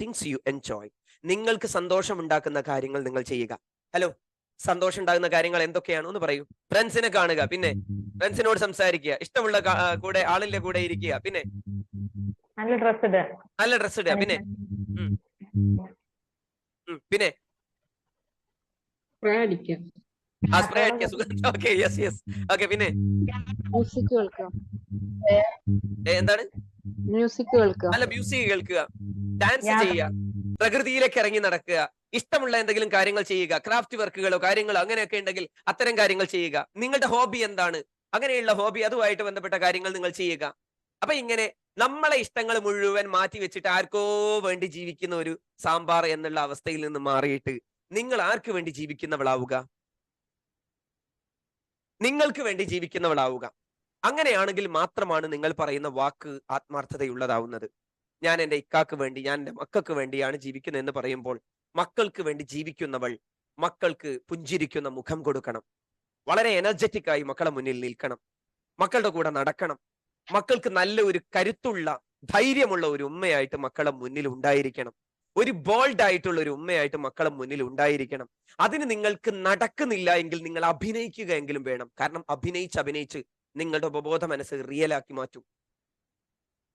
Things you enjoy നിങ്ങൾക്ക് സന്തോഷം ഉണ്ടാക്കുന്ന കാര്യങ്ങൾ നിങ്ങൾ ചെയ്യുക. ഹലോ സന്തോഷം ഉണ്ടാകുന്ന കാര്യങ്ങൾ എന്തൊക്കെയാണ് എന്ന് പറയൂ. ഫ്രണ്ട്സിനെ കാണുക. പിന്നെ ഫ്രണ്ട്സിനോട് സംസാരിക്കുക. ഇഷ്ടമുള്ള കൂടെ ആളിന്റെ കൂടെ ഇരിക്കുക. പിന്നെ നല്ല ഡ്രസ് ഇടുക നല്ല ഡ്രസ് ഇടുക. പിന്നെ പിന്നെ സ്പ്രേ അടിക്കാം. ആ സ്പ്രേ അടിക്കുക സുഗന്ധം ഓക്കെ യെസ് യെസ് ഓക്കെ പിന്നെ മ്യൂസിക് കേൾക്കുക എന്താണ്? മ്യൂസിക് കേൾക്കുക മ്യൂസിക് കേൾക്കുക. ഡാൻസ് ചെയ്യുക പ്രകൃതിയിലേക്ക് ഇറങ്ങി നടക്കുക ഇഷ്ടമുള്ള എന്തെങ്കിലും കാര്യങ്ങൾ ചെയ്യുക ക്രാഫ്റ്റ് വർക്കുകളോ കാര്യങ്ങളോ അങ്ങനെയൊക്കെ ഉണ്ടെങ്കിൽ അത്തരം കാര്യങ്ങൾ ചെയ്യുക. നിങ്ങളുടെ ഹോബി എന്താണ്? അങ്ങനെയുള്ള ഹോബി അതുമായിട്ട് ബന്ധപ്പെട്ട കാര്യങ്ങൾ നിങ്ങൾ ചെയ്യുക. അപ്പൊ ഇങ്ങനെ നമ്മളെ ഇഷ്ടങ്ങൾ മുഴുവൻ മാറ്റി വെച്ചിട്ട് ആർക്കോ വേണ്ടി ജീവിക്കുന്ന ഒരു സാമ്പാർ എന്നുള്ള അവസ്ഥയിൽ നിന്ന് മാറിയിട്ട് നിങ്ങൾ ആർക്ക് വേണ്ടി ജീവിക്കുന്നവളാവുക? നിങ്ങൾക്ക് വേണ്ടി ജീവിക്കുന്നവളാവുക. അങ്ങനെയാണെങ്കിൽ മാത്രമാണ് നിങ്ങൾ പറയുന്ന വാക്ക് ആത്മാർത്ഥതയുള്ളതാവുന്നത്. ഞാൻ എന്റെ ഇക്കാക്ക് വേണ്ടി ഞാൻ എന്റെ മക്കൾക്ക് വേണ്ടിയാണ് ജീവിക്കുന്നത് എന്ന് പറയുമ്പോൾ മക്കൾക്ക് വേണ്ടി ജീവിക്കുന്നവൾ മക്കൾക്ക് പുഞ്ചിരിക്കുന്ന മുഖം കൊടുക്കണം. വളരെ എനർജറ്റിക് ആയി മക്കളെ മുന്നിൽ നിൽക്കണം. മക്കളുടെ കൂടെ നടക്കണം. മക്കൾക്ക് നല്ല ഒരു കരുത്തുള്ള ധൈര്യമുള്ള ഒരു ഉമ്മയായിട്ട് മക്കളെ മുന്നിൽ ഉണ്ടായിരിക്കണം. ഒരു ബോൾഡ് ആയിട്ടുള്ള ഒരു ഉമ്മയായിട്ട് മക്കളെ മുന്നിൽ ഉണ്ടായിരിക്കണം. അതിന് നിങ്ങൾക്ക് നടക്കുന്നില്ല എങ്കിൽ നിങ്ങൾ അഭിനയിക്കുക എങ്കിലും വേണം. കാരണം അഭിനയിച്ച് അഭിനയിച്ച് നിങ്ങളുടെ ഉപബോധ മനസ്സ് റിയലാക്കി മാറ്റും.